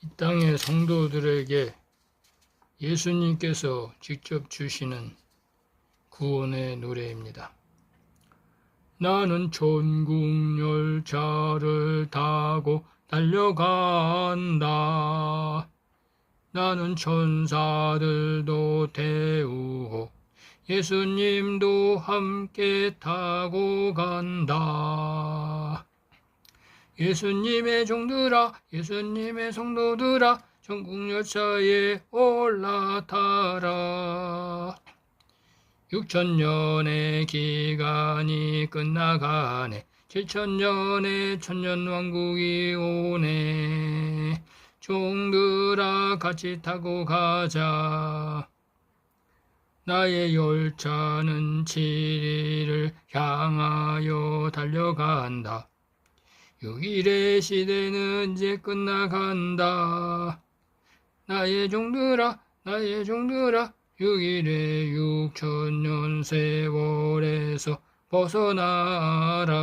이 땅의 성도들에게 예수님께서 직접 주시는 구원의 노래입니다. 나는 전국 열차를 타고 달려간다. 나는 천사들도 태우고 예수님도 함께 타고 간다. 예수님의 종들아, 예수님의 성도들아, 전국 열차에 올라타라. 6천년의 기간이 끝나가네. 7천년의 천년왕국이 오네. 종들아 같이 타고 가자. 나의 열차는 7일을 향하여 달려간다. 6일의 시대는 이제 끝나간다. 나의 종들아, 나의 종들아, 6일의 6천년 세월에서 벗어나라.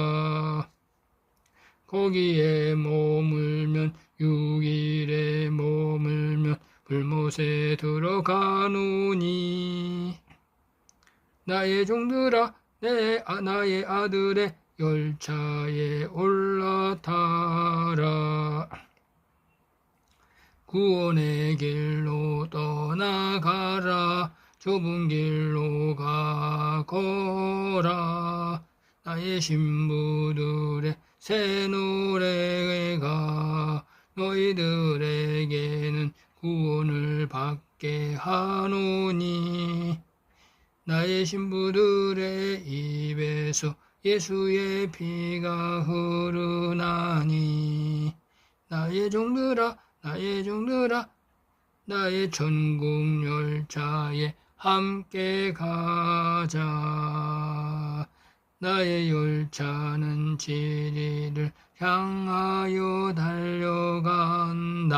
거기에 머물면 6일에 머물면 불못에 들어가노니 나의 종들아 내 아, 나의 아들의 열차에 올라타라. 구원의 길로 떠나가라. 좁은 길로 가거라. 나의 신부들의 새 노래가. 너희들에게는 구원을 받게 하노니. 나의 신부들의 입에서 예수의 피가 흐르나니 나의 종들아 나의 종들아 나의 전국 열차에 함께 가자 나의 열차는 지리를 향하여 달려간다.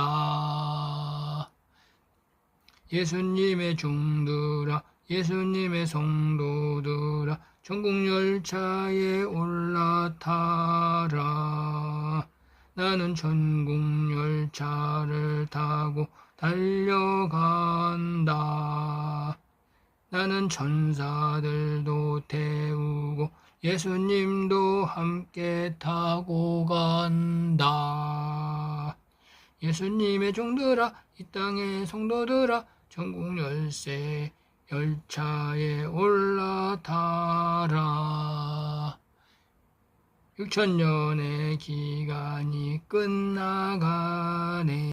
예수님의 종들아, 예수님의 성도들아, 전국 열차에 올라타라. 나는 전국 열차를 타고 달려간다. 나는 천사들도 태우고 예수님도 함께 타고 간다. 예수님의 종들아, 이 땅의 성도들아, 전국 열세 열차에 올라타라. 6천년의 기간이 끝나가네.